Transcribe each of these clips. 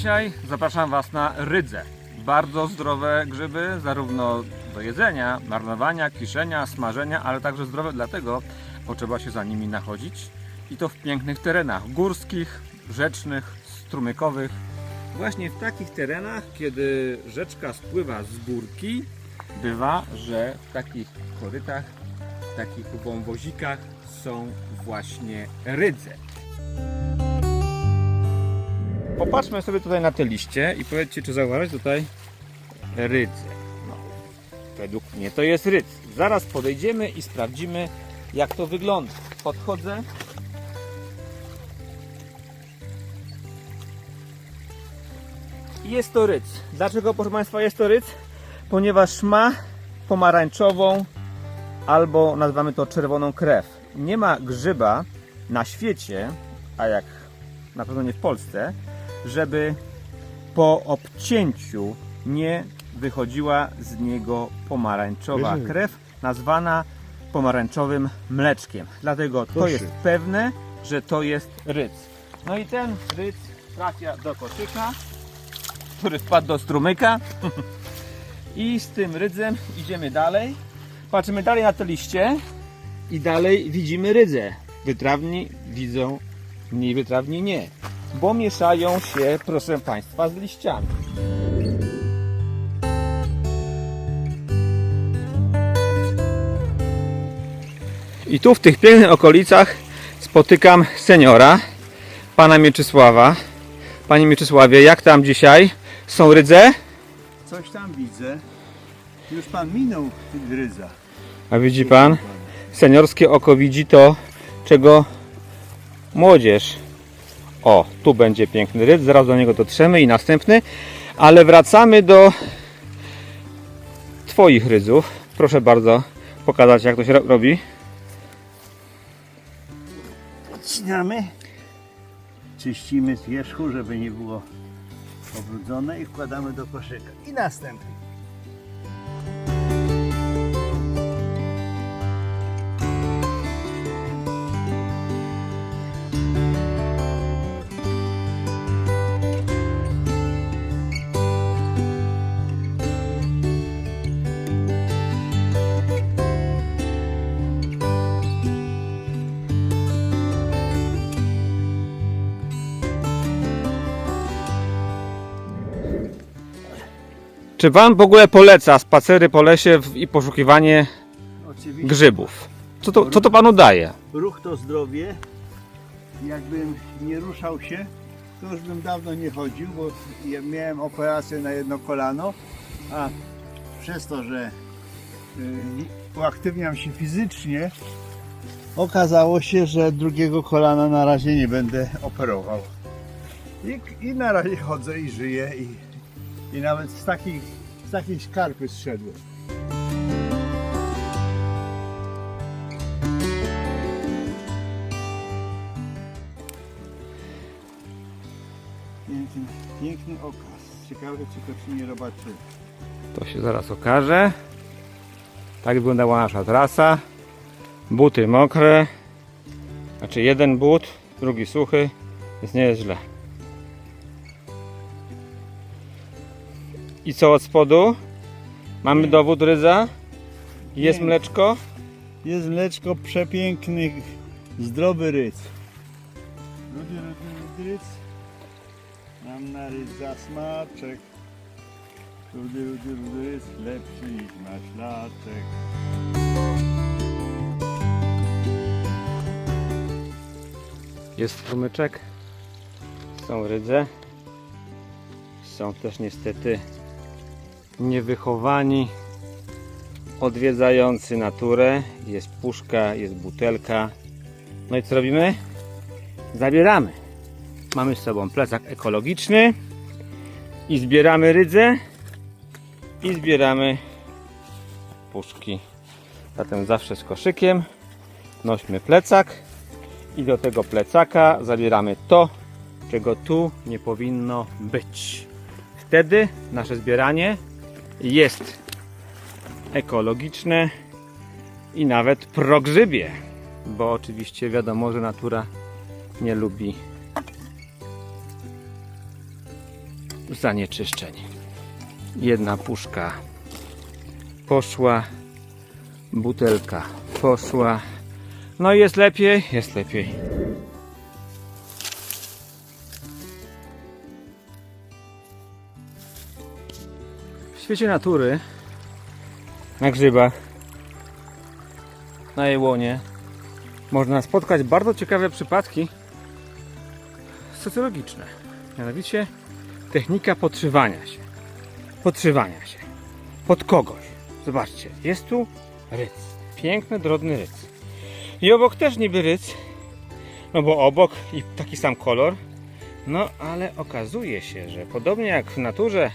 Dzisiaj zapraszam Was na rydze. Bardzo zdrowe grzyby, zarówno do jedzenia, marnowania, kiszenia, smażenia, ale także zdrowe dlatego, bo trzeba się za nimi nachodzić. I to w pięknych terenach górskich, rzecznych, strumykowych. Właśnie w takich terenach, kiedy rzeczka spływa z górki, bywa, że w takich korytach, w takich wąwozikach są właśnie rydze. Popatrzmy sobie tutaj na te liście i powiedzcie, czy zauważyć tutaj rydze. No, według mnie to jest rydz. Zaraz podejdziemy i sprawdzimy, jak to wygląda. Podchodzę. Jest to rydz. Dlaczego, proszę Państwa, jest to rydz? Ponieważ ma pomarańczową albo nazywamy to czerwoną krew. Nie ma grzyba na świecie, a jak na pewno nie w Polsce, żeby po obcięciu nie wychodziła z niego pomarańczowa krew, nazwana pomarańczowym mleczkiem. Dlatego to Proszę. jest pewne, że to jest rydz. No i ten rydz trafia do koszyka, który wpadł do strumyka. I z tym rydzem idziemy dalej. Patrzymy dalej na te liście i dalej widzimy rydzę. Wytrawni widzą, mniej wytrawni nie. Bo mieszają się, proszę Państwa, z liściami. I tu w tych pięknych okolicach spotykam seniora, pana Mieczysława. Panie Mieczysławie, jak tam dzisiaj? Są rydze? Coś tam widzę. Już pan minął gryza. A widzi pan? Seniorskie oko widzi to, czego młodzież. O, tu będzie piękny ryd, zaraz do niego dotrzemy i następny. Ale wracamy do Twoich rydzów. Proszę bardzo pokazać, jak to się ro- robi. Odcinamy. Czyścimy z wierzchu, żeby nie było pobrudzone i wkładamy do koszyka. I następny. Czy Pan w ogóle poleca spacery po lesie w- i poszukiwanie Oczywiście grzybów? Co to, co to Panu daje? ruch to zdrowie. Jakbym nie ruszał się, to już bym dawno nie chodził, bo ja miałem operację na jedno kolano, a przez to, że y, uaktywniam się fizycznie, okazało się, że drugiego kolana na razie nie będę operował. I, i na razie chodzę i żyję i, i nawet z takiej, z takiej skarpy zszedłem. Piękny, piękny okaz. Ciekawe, czy to nie robaczy. To się zaraz okaże. Tak wyglądała nasza trasa. Buty mokre. Znaczy jeden but, drugi suchy. Jest nie I co od spodu? Mamy dowód rydza. Jest mleczko. Jest mleczko przepiękny, zdrowy ryc. Rudy, rudy ryc. Mam na rydza smaczek. Rudy, rudy, rudy ryc, lepszy niż maślaczek. Jest strumyczek. Są rydze. Są też niestety niewychowani, odwiedzający naturę. Jest puszka, jest butelka. No i co robimy? Zabieramy. Mamy z sobą plecak ekologiczny i zbieramy rydzę i zbieramy puszki. Zatem zawsze z koszykiem nośmy plecak i do tego plecaka zabieramy to, czego tu nie powinno być. Wtedy nasze zbieranie jest ekologiczne i nawet progrzybie, bo oczywiście wiadomo, że natura nie lubi zanieczyszczeń. Jedna puszka poszła, butelka poszła. No i jest lepiej, jest lepiej. Świecie natury, na grzybach, na jełonie, można spotkać bardzo ciekawe przypadki socjologiczne. Mianowicie technika podszywania się. Podszywania się. Pod kogoś. Zobaczcie, jest tu ryc. Piękny, drobny ryc. I obok też niby ryc. No bo obok i taki sam kolor. No ale okazuje się, że podobnie jak w naturze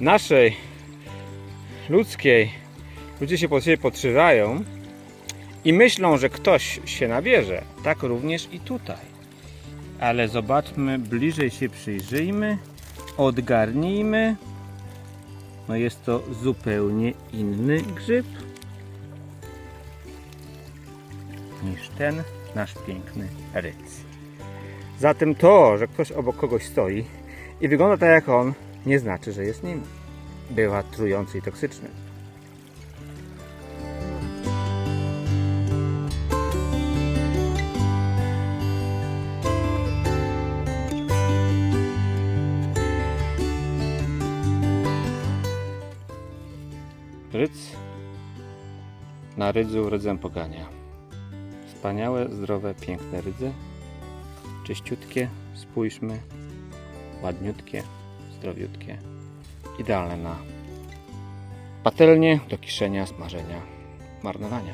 naszej ludzkiej ludzie się pod siebie podszywają i myślą, że ktoś się nabierze, tak również i tutaj. Ale zobaczmy, bliżej się przyjrzyjmy, odgarnijmy. No jest to zupełnie inny grzyb niż ten nasz piękny ryc. Zatem to, że ktoś obok kogoś stoi i wygląda tak jak on, nie znaczy, że jest nim. Bywa trujący i toksyczny. Ryc na rydzu rydzem pogania. Wspaniałe, zdrowe, piękne rydze. Czyściutkie, spójrzmy. Ładniutkie, zdrowiutkie. Idealne na patelnię do kiszenia, smażenia, marnowania.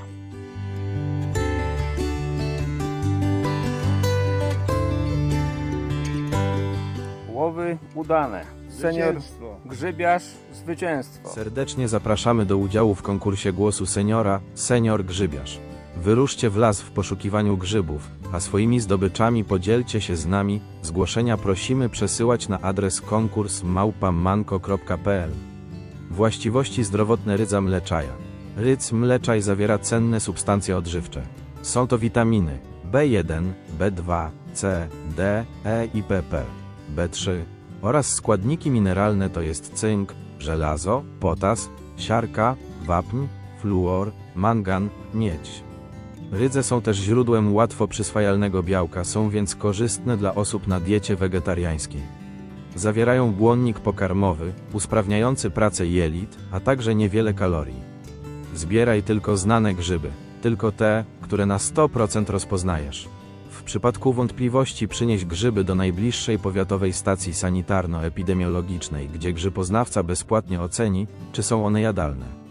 Łowy udane. Senior Zwycięstwo. grzybiarz, zwycięstwo. Serdecznie zapraszamy do udziału w konkursie głosu seniora Senior Grzybiarz. Wyruszcie w las w poszukiwaniu grzybów, a swoimi zdobyczami podzielcie się z nami. Zgłoszenia prosimy przesyłać na adres konkurs małpamanko.pl. Właściwości zdrowotne rydza mleczaja. Rydz mleczaj zawiera cenne substancje odżywcze. Są to witaminy B1, B2, C, D, E i PP, B3 oraz składniki mineralne to jest cynk, żelazo, potas, siarka, wapń, fluor, mangan, miedź. Rydze są też źródłem łatwo przyswajalnego białka, są więc korzystne dla osób na diecie wegetariańskiej. Zawierają błonnik pokarmowy, usprawniający pracę jelit, a także niewiele kalorii. Zbieraj tylko znane grzyby, tylko te, które na 100% rozpoznajesz. W przypadku wątpliwości przynieś grzyby do najbliższej powiatowej stacji sanitarno-epidemiologicznej, gdzie grzyboznawca bezpłatnie oceni, czy są one jadalne.